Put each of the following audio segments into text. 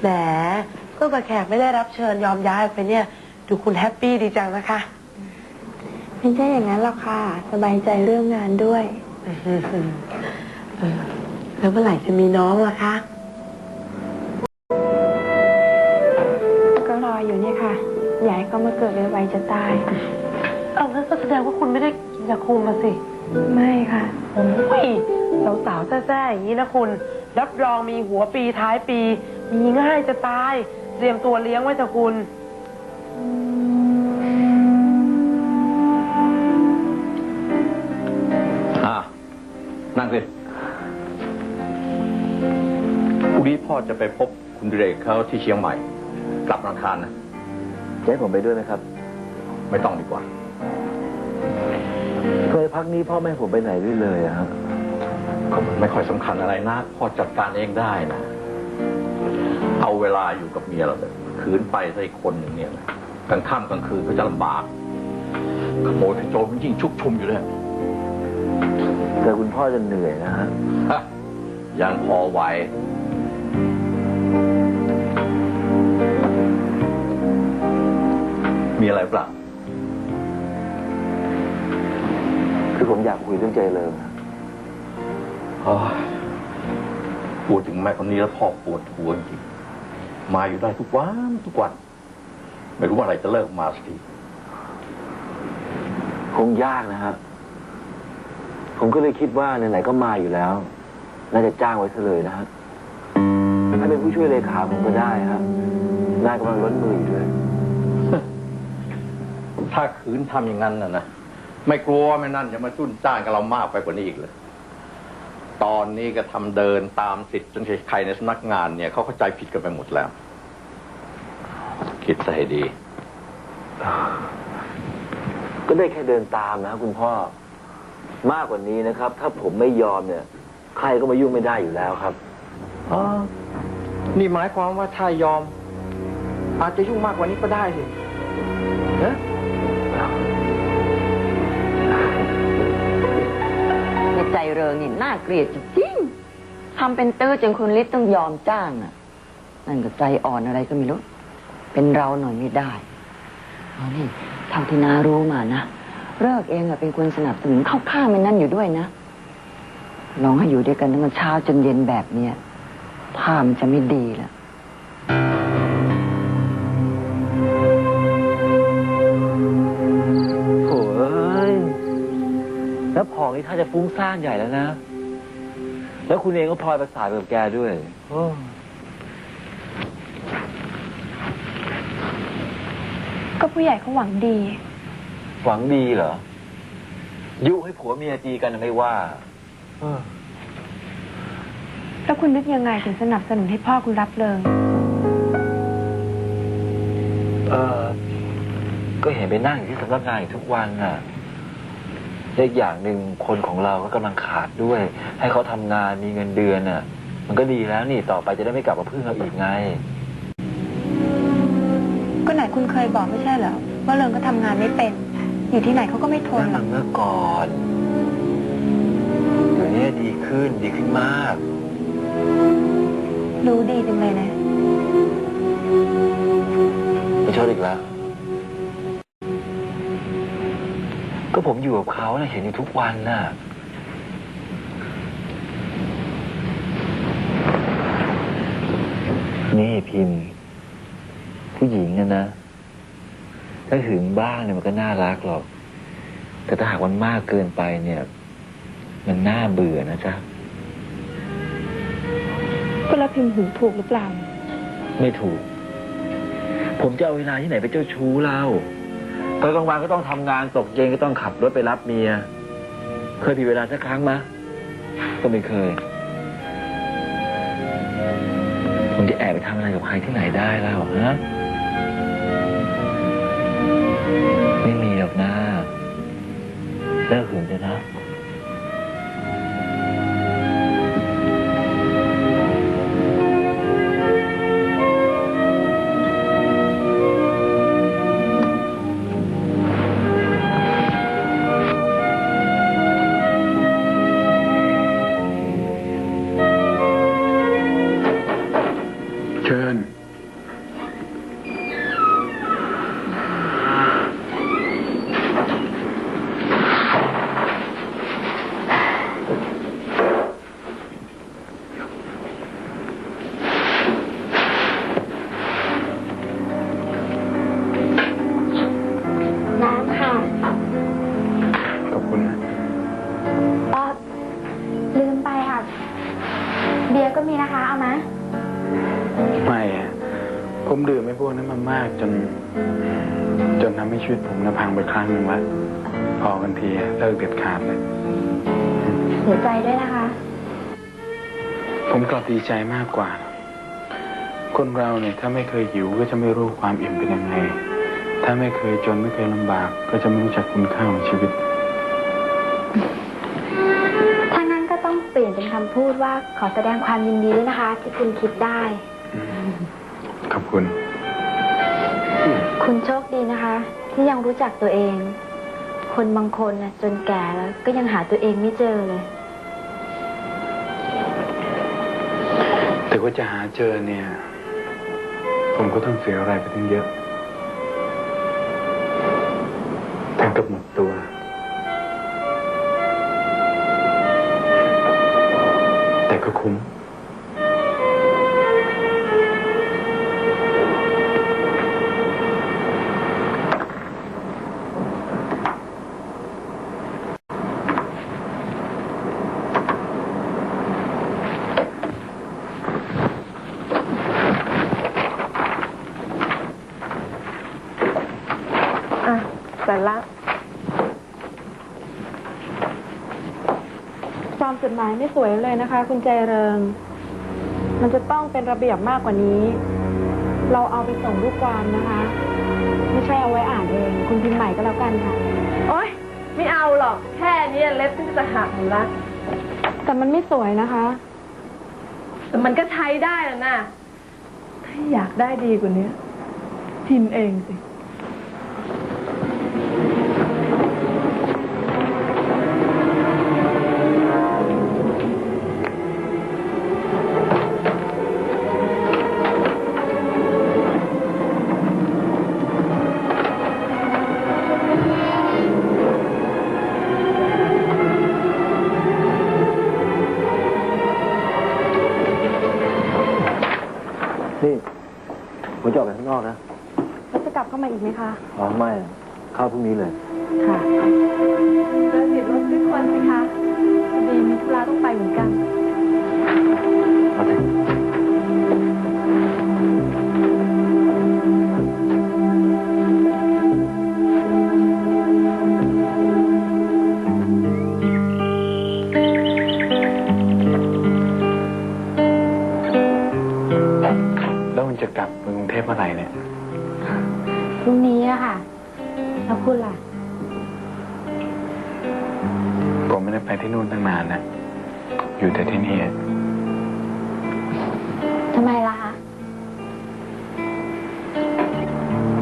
แหมก็กับแขกไม่ได้รับเชิญยอมย้ายออกไปเนี่ย ดูคุณแฮปปี้ดีจังนะคะ ไม่ใช่อย่างนั้นหรอกค่ะ สบายใจเรื่องงานด้วย เออแล้วเมื่อไหร่จะมีน้องล่ะคะ ก็รออยู่เนี่ยค่ะอยากให้เขามาเกิดเลยไวๆจะตาย เอางั้นก็แสดงว่าคุณไม่ได้กินยาคุมมาสิ ไม่ค่ะ โอ้ยสาวๆแซ่ๆอย่างนี้นะคุณ รับรองมีหัวปีท้ายปี มีง่ายจะตาย เตรียมตัวเลี้ยงไว้เถอะคุณ อ่านั่งสิพรุ่งนี้พ่อจะไปพบคุณดิเรกเขาที่เชียงใหม่ กลับรังคารนะ จะให้ผมไปด้วยไหมครับ ไม่ต้องดีกว่า เคยพักนี้พ่อแม่ให้ผมไปไหนด้วยเลยอะครับก็มันไม่ค่อยสำคัญอะไรนะพ่อจัดการเองได้นะ เอาเวลาอยู่กับเมียเราเถอะขืนไปซะอีกคนหนึ่งเนี่ยนะกลางค่ำกลางคืนก็จะลำบากขโมยขโจรมันยิ่งชุกชุมอยู่เลยแต่คุณพ่อจะเหนื่อยนะฮะฮะยังพอไหว มีอะไรเปล่า คือผมอยากคุยเรื่องใจเริงอะโอ้ยพูดถึงแม่คนนี้แล้วพ่อปวดหัวจริงมาอยู่ได้ทุกวันทุกวัน ไม่รู้ว่าอะไรจะเลิกมาสักทีคงยากนะครับ ผมก็เลยคิดว่าไหนๆก็มาอยู่แล้ว น่าจะจ้างไว้เฉลยนะฮะให้เป็นผู้ช่วยเลขาผมก็ได้ครับนายกำลังล้นมืออยู่ด้วย ถ้าขืนทำอย่างนั้นนะนะ ไม่กลัวไม่นั่นจะมาจุนจ้างกับเรามากไปกว่านี้อีกเลย ตอนนี้ก็ทำเดินตามสิทธิ์จนใครในสำนักงานเนี่ยเขาเข้าใจผิดกันไปหมดแล้ว คิดซะให้ดี ก็ได้แค่เดินตามนะครับคุณพ่อ มากกว่านี้นะครับ ถ้าผมไม่ยอมเนี่ย ใครก็มายุ่งไม่ได้อยู่แล้วครับอ๋อนี่หมายความว่าถ้ายอม อาจจะยุ่งมากกว่านี้ก็ได้สิฮะ ใจเริงนี่น่าเกลียดจริงทำเป็นตื้อจนคุณฤทธิ์ต้องยอมจ้างอะ นั่นก็ใจอ่อนอะไรก็ไม่รู้ เป็นเราหน่อยไม่ได้เอานี่เท่าที่นารู้มานะเลิกเองอะเป็นคนสนับสนุนเข้าข้างมันนั่นอยู่ด้วยนะลองให้อยู่ด้วยกันตั้งแต่เช้าจนเย็นแบบเนี้ยท่ามันจะไม่ดีละ แล้วพองนี่ถ้าจะฟุ้งซ่านใหญ่แล้วนะ แล้วคุณเองก็พลอยประสานกับแกด้วยโอ้ก็ผู้ใหญ่เขาหวังดี หวังดีเหรอ ยุให้ผัวเมียตีกันไม่ว่าเออแล้วคุณนึกยังไงถึงสนับสนุนให้พ่อคุณรับเริงเออก็เห็นไปนั่งอยู่ที่สำนักงานอยู่ทุกวันน่ะ และอีกอย่างหนึ่งคนของเราก็กำลังขาดด้วย ให้เขาทำงานมีเงินเดือนน่ะ มันก็ดีแล้วนี่ต่อไปจะได้ไม่กลับมาพึ่งเราอีกไง ก็ไหนคุณเคยบอกไม่ใช่เหรอว่าเริงก็ทำงานไม่เป็น อยู่ที่ไหนเขาก็ไม่ทนนั่นหรอนกมัเมื่อก่อนเดี๋ยวนี้ดีขึ้นดีขึ้นมาก รู้ดีจังเลยนะ ไม่ชอบอีกแล้ว ก็ผมอยู่กับเขานะเห็นอยู่ทุกวันน่ะ นี่พิมพ์ ผู้หญิงนะนะ ถ้าหึงบ้างเนี่ยมันก็น่ารักหรอก แต่ถ้าหากมันมากเกินไปเนี่ย มันน่าเบื่อนะจ๊ะ ก็แล้วพิมพ์หูถูกหรือเปล่า ไม่ถูก ผมจะเอาเวลาที่ไหนไปเจ้าชู้เล่า ตอนกลางวันก็ต้องทำงานตกเย็นก็ต้องขับรถไปรับเมีย เคยผิดเวลาสักครั้งมก็ไม่เคยผมจะแอบไปทำอะไรกับใครที่ไหนได้แล้วฮะไม่มีหรอกนะ ไม่อะผมดื่มไอ้พวกนั้นมามากจน จนทำให้ชีวิตผมนะพังไปครั้งหนึ่งแล้วพอกันทีอะเลิกเด็ดขาดเลย เสียใจด้วยนะคะ ผมกลับดีใจมากกว่า คนเราเนี่ยถ้าไม่เคยหิวก็จะไม่รู้ความอิ่มเป็นยังไง ถ้าไม่เคยจนไม่เคยลำบาก ก็จะไม่รู้จักคุณค่าของชีวิต พูดว่าขอแสดงความยินดีด้วยนะคะ ที่คุณคิดได้ ขอบคุณ คุณโชคดีนะคะ ที่ยังรู้จักตัวเอง คนบางคนนะจนแก่แล้วก็ยังหาตัวเองไม่เจอเลย แต่ว่าจะหาเจอเนี่ย ผมก็ต้องเสียอะไรไปตั้งเยอะถึงกับหมดตัว แต่ก็คุ้ม อะเสร็จละความจด หมายไม่สวยเลยนะคะ คุณใจเริง มันจะต้องเป็นระเบียบมากกว่านี้ เราเอาไปส่งลูกความนะคะ ไม่ใช่เอาไว้อ่านเอง คุณพิมพ์ใหม่ก็แล้วกันค่ะ โอ๊ย ไม่เอาหรอก แค่เนี้ยเล็บที่จะหักหมดละแต่มันไม่สวยนะคะ แต่มันก็ใช้ได้แล้วนะ ถ้าอยากได้ดีกว่านี้พิมพ์เองสิ คะ อ๋อไม่อะเข้าพรุ่งนี้เลย ค่ะเดินติดรถด้วยคนสิคะพอดีมีธุระต้องไปเหมือนกันเอาสิ ไม่ได้ไปที่นู่นตั้งนานนะ อยู่แต่ที่นี่ทำไมล่ะคะ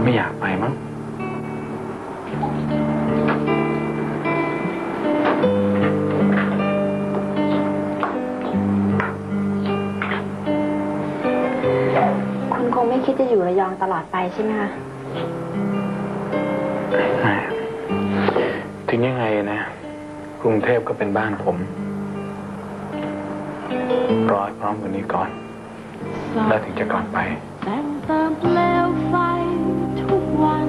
ไม่อยากไปมั้ง คุณคงไม่คิดจะอยู่ระยองตลอดไปใช่ไหมคะไม่ถึงยังไงนะ กรุงเทพก็เป็นบ้านผม รอใพร้อมกว่านี้ก่อน แล้วถึงจะกลับไป แต่งเติมเปลวไฟทุกวัน